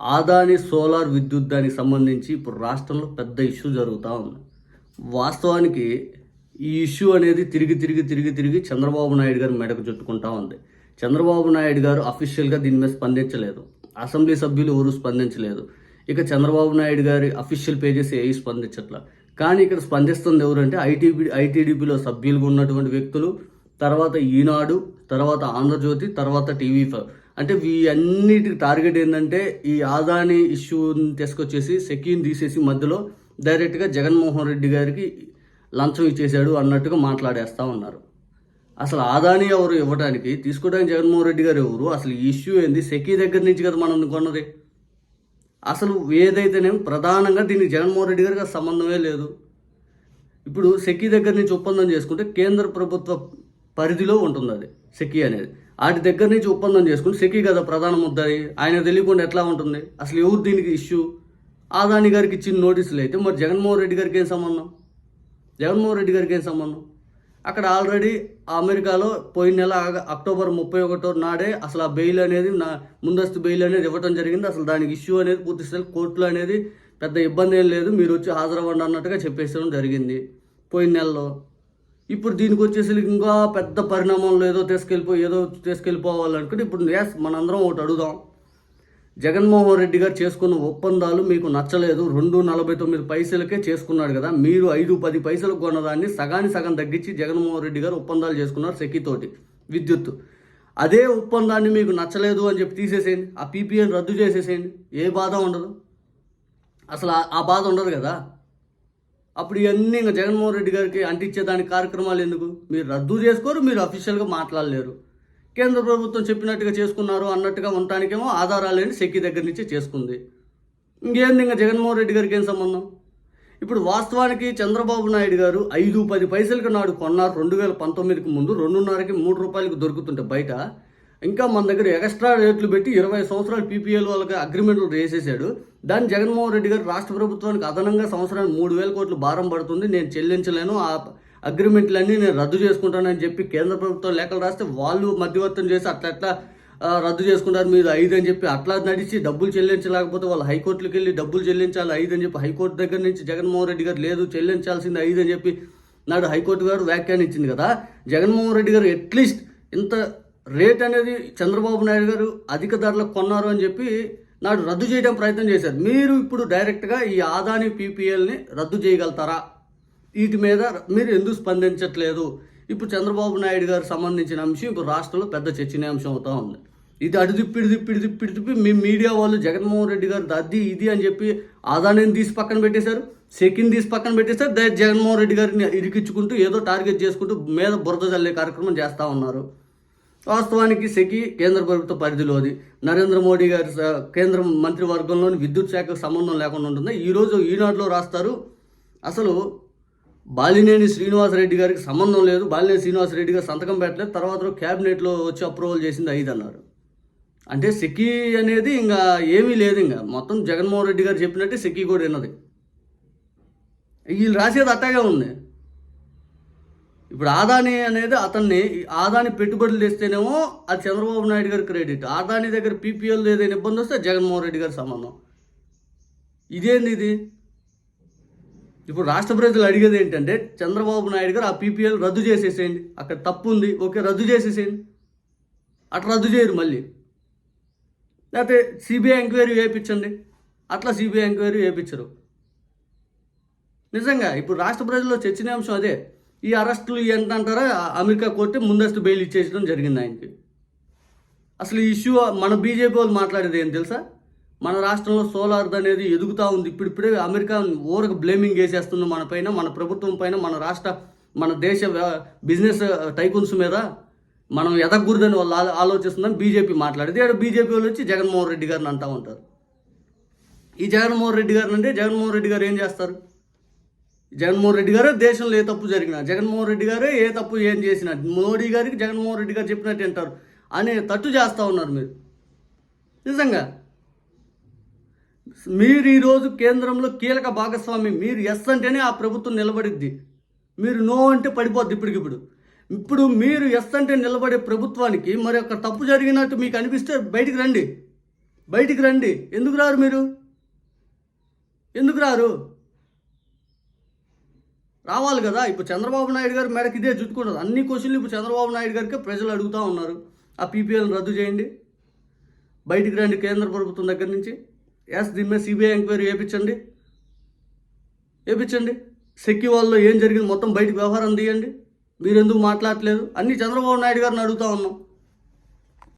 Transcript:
Adani solar విద్యుత్ దానికి సంబంధించి ఇప్పుడు రాష్ట్రంలో పెద్ద ఇష్యూ జరుగుతూ ఉంది. వాస్తవానికి ఈ ఇష్యూ అనేది తిరిగి తిరిగి తిరిగి తిరిగి చంద్రబాబు నాయుడు గారి మెడకు చుట్టుకుంటా ఉంది. చంద్రబాబు నాయుడు గారు అఫీషియల్గా దీని మీద స్పందించలేదు. అసెంబ్లీ సభ్యులు ఎవరు స్పందించలేదు. ఇక చంద్రబాబు నాయుడు గారి అఫీషియల్ పేజెస్ ఏవి స్పందించట్ల. కానీ ఇక్కడ స్పందిస్తుంది ఎవరంటే ఐటీబీ ఐటీడీపీలో సభ్యులుగా ఉన్నటువంటి వ్యక్తులు తర్వాత ఈనాడు తర్వాత ఆంధ్రజ్యోతి తర్వాత టీవీ ఫైవ్. అంటే వీఅన్నిటికి టార్గెట్ ఏంటంటే ఈ ఆదాని ఇష్యూని తీసుకొచ్చేసి సెక్యూని తీసేసి మధ్యలో డైరెక్ట్గా జగన్మోహన్ రెడ్డి గారికి లంచం ఇచ్చేశాడు అన్నట్టుగా మాట్లాడేస్తూ ఉన్నారు. అసలు ఆదాని ఎవరు ఇవ్వడానికి తీసుకోవడానికి జగన్మోహన్ రెడ్డి గారు ఎవరు? అసలు ఈ ఇష్యూ ఏంది? సెకీ దగ్గర నుంచి కదా మనం కొన్నది? అసలు ఏదైతేనేం ప్రధానంగా దీనికి జగన్మోహన్ రెడ్డి గారికి సంబంధమే లేదు. ఇప్పుడు సెకీ దగ్గర నుంచి ఒప్పందం చేసుకుంటే కేంద్ర ప్రభుత్వ పరిధిలో ఉంటుంది అది సెకీ అనేది. వాటి దగ్గర నుంచి ఒప్పందం చేసుకుని సెకి కదా ప్రధాన ముద్దాయి ఆయన తెలియకుండా ఎట్లా ఉంటుంది? అసలు ఎవరు దీనికి ఇష్యూ? ఆదాని గారికి ఇచ్చిన నోటీసులు అయితే మరి జగన్మోహన్ రెడ్డి గారికి ఏం సంబంధం? జగన్మోహన్ రెడ్డి గారికి ఏం సంబంధం? అక్కడ ఆల్రెడీ అమెరికాలో పోయిన నెల ఆగ- అక్టోబర్ ముప్పై ఒకటో నాడే అసలు ఆ బెయిల్ అనేది నా ముందస్తు బెయిల్ అనేది ఇవ్వటం జరిగింది. అసలు దానికి ఇష్యూ అనేది పూర్తి స్థాయి కోర్టులో అనేది పెద్ద ఇబ్బంది ఏం లేదు. మీరు వచ్చి హాజరవ్వండి అన్నట్టుగా చెప్పేసడం జరిగింది. పోయిన నెలలో. ఇప్పుడు దీనికి వచ్చేసి ఇంకా పెద్ద పరిణామంలో ఏదో తీసుకెళ్ళిపో ఏదో తీసుకెళ్ళిపోవాలనుకుంటే ఇప్పుడు ఎస్ మనందరం ఒకటి అడుగుదాం. జగన్మోహన్ రెడ్డి గారు చేసుకున్న ఒప్పందాలు మీకు నచ్చలేదు. రెండు నలభై తొమ్మిది పైసలకే చేసుకున్నాడు కదా. మీరు ఐదు పది పైసలకు కొన్నదాన్ని సగాని సగం తగ్గించి జగన్మోహన్ రెడ్డి గారు ఒప్పందాలు చేసుకున్నారు సెకితోటి విద్యుత్ అదే ఒప్పందాన్ని మీకు నచ్చలేదు అని చెప్పి తీసేసేయండి. ఆ పీపీఎన్ రద్దు చేసేసేయండి. ఏ బాధ ఉండదు. అసలు ఆ బాధ ఉండదు కదా. అప్పుడు ఇవన్నీ ఇంకా జగన్మోహన్ రెడ్డి గారికి అంటించేదానికి కార్యక్రమాలు ఎందుకు? మీరు రద్దు చేసుకోరు మీరు అఫీషియల్గా మాట్లాడలేరు. కేంద్ర ప్రభుత్వం చెప్పినట్టుగా చేసుకున్నారు అన్నట్టుగా ఉండటానికేమో ఆధారాలు లేని శక్తి దగ్గర నుంచి చేసుకుంది. ఇంకేంది ఇంకా జగన్మోహన్ రెడ్డి గారికి ఏం సంబంధం? ఇప్పుడు వాస్తవానికి చంద్రబాబు నాయుడు గారు ఐదు పది పైసలకు నాడు కొన్నారు రెండు వేల పంతొమ్మిదికి ముందు రెండున్నరకి మూడు రూపాయలకు దొరుకుతుంటే బయట ఇంకా మన దగ్గర ఎక్స్ట్రా రేట్లు పెట్టి ఇరవై సంవత్సరాలు పీపీఎల్ వాళ్ళకి అగ్రిమెంట్లు వేసేసాడు. దాన్ని జగన్మోహన్ రెడ్డి గారు రాష్ట్ర ప్రభుత్వానికి అదనంగా సంవత్సరానికి మూడు వేల కోట్లు భారం పడుతుంది. నేను చెల్లించలేను. ఆ అగ్రిమెంట్లన్నీ నేను రద్దు చేసుకుంటానని చెప్పి కేంద్ర ప్రభుత్వం లేఖలు రాస్తే వాళ్ళు మధ్యవర్తం చేసి అట్లా అట్లా రద్దు చేసుకుంటారు. మీరు ఐదు అని చెప్పి అట్లా నడిచి డబ్బులు చెల్లించలేకపోతే వాళ్ళు హైకోర్టుకి వెళ్ళి డబ్బులు చెల్లించాలి ఐదు అని చెప్పి హైకోర్టు దగ్గర నుంచి జగన్మోహన్ రెడ్డి గారు లేదు చెల్లించాల్సింది ఐదు అని చెప్పి నాడు హైకోర్టు గారు వ్యాఖ్యానించింది కదా. జగన్మోహన్ రెడ్డి గారు అట్లీస్ట్ ఇంత రేట్ అనేది చంద్రబాబు నాయుడు గారు అధిక ధరలకు కొన్నారు అని చెప్పి నాడు రద్దు చేయడం ప్రయత్నం చేశారు. మీరు ఇప్పుడు డైరెక్ట్గా ఈ ఆదాని పీపీఎల్ని రద్దు చేయగలుగుతారా? వీటి మీద మీరు ఎందుకు స్పందించట్లేదు? ఇప్పుడు చంద్రబాబు నాయుడు గారు సంబంధించిన అంశం ఇప్పుడు రాష్ట్రంలో పెద్ద చర్చనీయాంశం అవుతా ఉంది. ఇది అటు తిప్పిడి తిప్పిడి తిప్పిడి తిప్పి మీ మీడియా వాళ్ళు జగన్మోహన్ రెడ్డి గారు అది ఇది అని చెప్పి ఆదానిని తీసి పక్కన పెట్టేశారు. సెకిన్ తీసి పక్కన పెట్టేశారు. జగన్మోహన్ రెడ్డి గారిని ఇరికించుకుంటూ ఏదో టార్గెట్ చేసుకుంటూ మీద బురద జల్లే కార్యక్రమం చేస్తూ ఉన్నారు. వాస్తవానికి సెకి కేంద్ర ప్రభుత్వ పరిధిలోది నరేంద్ర మోడీ గారి కేంద్ర మంత్రివర్గంలోని విద్యుత్ శాఖకు సంబంధం లేకుండా ఉంటుంది. ఈరోజు ఈనాడులో రాస్తారు. అసలు బాలినేని శ్రీనివాసరెడ్డి గారికి సంబంధం లేదు. బాలినేని శ్రీనివాసరెడ్డి గారు సంతకం పెట్టలేదు. తర్వాత క్యాబినెట్లో వచ్చి అప్రూవల్ చేసింది ఐదు అన్నారు. అంటే సెకీ అనేది ఇంకా ఏమీ లేదు ఇంకా. మొత్తం జగన్మోహన్ రెడ్డి గారు చెప్పినట్టే సెకీ కూడా విన్నది. వీళ్ళు రాసేది అట్టాగే ఉంది. ఇప్పుడు ఆదాని అనేది అతన్ని ఆదాని పెట్టుబడులు తెస్తేనేమో అది చంద్రబాబు నాయుడు గారి క్రెడిట్. ఆదాని దగ్గర పీపీఎల్ ఏదైనా ఇబ్బంది వస్తే జగన్మోహన్ రెడ్డి గారి సంబంధం. ఇదేంది ఇది? ఇప్పుడు రాష్ట్ర ప్రజలు అడిగేది ఏంటంటే చంద్రబాబు నాయుడు గారు ఆ పీపీఎల్ రద్దు చేసేసేయండి. అక్కడ తప్పు ఉంది ఓకే రద్దు చేసేసేయండి. అట్లా రద్దు చేయరు మళ్ళీ. లేకపోతే సిబిఐ ఎంక్వైరీ వేయించండి అట్లా సిబిఐ ఎంక్వైరీ వేయించరు నిజంగా ఇప్పుడు రాష్ట్ర ప్రజల్లో చర్చనీయాంశం అదే. ఈ అరెస్టులు ఏంటంటారా? అమెరికా కోర్టు ముందస్తు బెయిల్ ఇచ్చేయడం జరిగింది ఆయనకి. అసలు ఈ ఇష్యూ మన బీజేపీ వాళ్ళు మాట్లాడేది ఏం తెలుసా? మన రాష్ట్రంలో సోలార్ అనేది ఎదుగుతూ ఉంది. ఇప్పుడిప్పుడే అమెరికా ఊరకు బ్లేమింగ్ వేసేస్తుంది మన పైన మన ప్రభుత్వం పైన మన రాష్ట్ర మన దేశ బిజినెస్ టైకూన్స్ మీద మనం ఎదగకూడదని వాళ్ళు ఆలోచిస్తుందని బీజేపీ మాట్లాడేది. ఇక్కడ బీజేపీ వాళ్ళు వచ్చి జగన్మోహన్ రెడ్డి గారిని అంటూ ఉంటారు. ఈ జగన్మోహన్ రెడ్డి గారిని అంటే జగన్మోహన్ రెడ్డి గారు ఏం చేస్తారు? జగన్మోహన్ రెడ్డి గారే దేశంలో ఏ తప్పు జరిగినా జగన్మోహన్ రెడ్డి గారు ఏ తప్పు ఏం చేసినా మోడీ గారికి జగన్మోహన్ రెడ్డి గారు చెప్పినట్టు అంటారు అనే తట్టు చేస్తూ ఉన్నారు మీరు. నిజంగా. మీరు ఈరోజు కేంద్రంలో కీలక భాగస్వామి మీరు ఎస్ అంటేనే ఆ ప్రభుత్వం నిలబడిద్ది. మీరు నో అంటే పడిపోద్ది ఇప్పటికిప్పుడు. ఇప్పుడు మీరు ఎస్ అంటే నిలబడే ప్రభుత్వానికి మరి ఒక తప్పు జరిగినట్టు మీకు అనిపిస్తే బయటికి రండి. బయటికి రండి. ఎందుకు రారు మీరు? ఎందుకు రారు? రావాలి కదా. ఇప్పుడు చంద్రబాబు నాయుడు గారి మేడకి ఇదే చుట్టుకుంటారు అన్ని క్వశ్చన్లు ఇప్పుడు చంద్రబాబు నాయుడు గారికి ప్రజలు అడుగుతూ ఉన్నారు. ఆ పీపీఎల్ని రద్దు చేయండి. బయటికి రండి కేంద్ర ప్రభుత్వం దగ్గర నుంచి. ఎస్ దీని మీద సిబిఐ ఎంక్వైరీ వేయించండి వేయించండి సెక్కి వాళ్ళలో ఏం జరిగింది? మొత్తం బయటికి వ్యవహారం తీయండి. మీరెందుకు మాట్లాడట్లేదు? అన్ని చంద్రబాబు నాయుడు గారిని అడుగుతా ఉన్నాం.